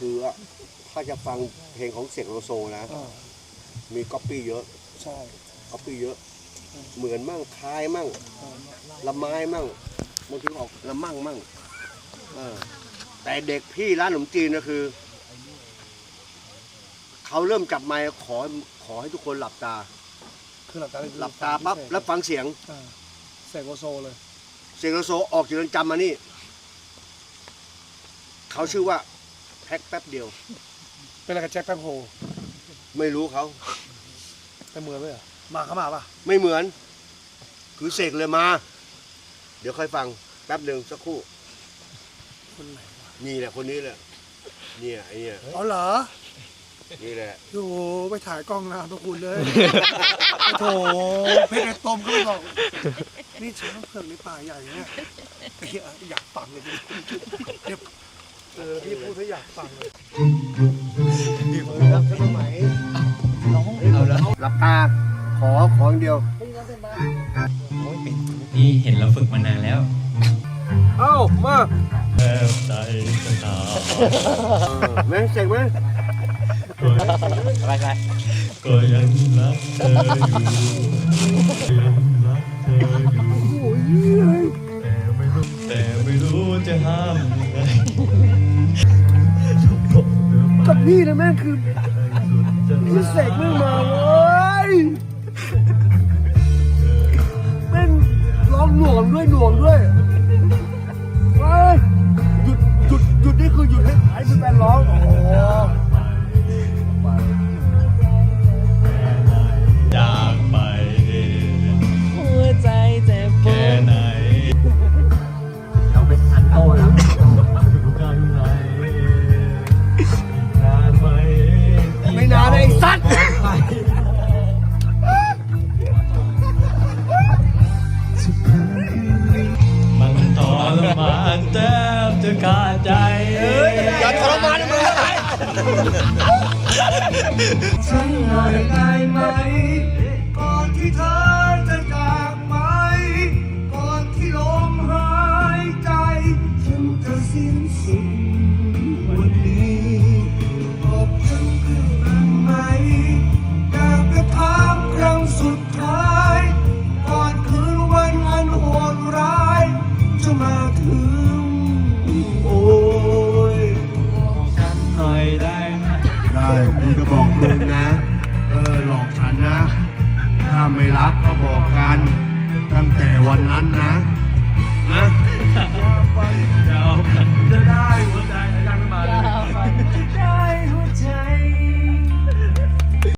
คือถ้าจะฟังเพลงของเสกโลโซนะอ่ามีก๊อปปี้เยอะใช่ก๊อปปี้เยอะ เหมือนมั่งคล้ายมั่งอ่าละไม้มั่งบางทีออกละมั่งมั่งเออแต่เด็กพี่ร้านขนมจีนก็คือ เขาเริ่มจับไมค์ขอขอให้ทุกคนหลับตา คือหลับตาเลยคือหลับตาปั๊บแล้วฟังเสียง อ่าเสกโลโซเลย เสกโลโซออกจากเรือนจำมานี่ เขาชื่อว่าแพ็คแป๊บเดียว เป็นอะไรกับแจ็คแป๊บโฮไม่รู้เขา แต่เหมือนเลยเหรอมาเข้ามาป่ะไม่เหมือน คือเสกเลยมา เดี๋ยวค่อยฟังแป๊บหนึ่งสักครู่ คนไหนวะนี่แหละคนนี้แหละเนี่ยไอ้เนี่ยอ๋อเหรอนี่แหละ โอ้โหไปถ่ายกล้องนะพระคุณเลยโถเพชรไอ้ต้มก็ไม่บอกนี่ช้างเผือกในป่าใหญ่เนี่ยไอ้เหี้ยอยากฟังเลยเดี๋ยว เออพี่พูดถ้าอยากฟังเลยรับสมัยหลับตา ขอขออย่างเดียวนี่เห็นเราฝึกมานานแล้ว เอ้ามาแทบใจจะขาดแม่งเสกไหมอะไรกันก็ยังรักเธออยู่ยังรักเธออยู่แต่ไม่รู้แต่ไม่รู้จะห้าม พี่นะแม่งคือพี่เสกแม่งมาเว้ยแม่งร้องหน่วงด้วยหน่วงด้วยเว้ยหยุดหยุดหยุดนี่คือหยุดให้ให้เป็นแฟนร้อง ขาดใจอย่าทรมานมึงเลยฉันหน่อยได้ไหม ก่อนที่เธอจะจากไป ก่อนที่ลมหายใจ ฉันจะสิ้นสุดวันนี้บอกฉันครั้งไหมอยากจะถามครั้งสุดท้าย ก่อนคืนวันอันโหดร้าย จะมาถึง กูจะบอกมึงนะ เออหลอกฉันนะ ถ้าไม่รักก็บอกกัน ตั้งแต่วันนั้นนะ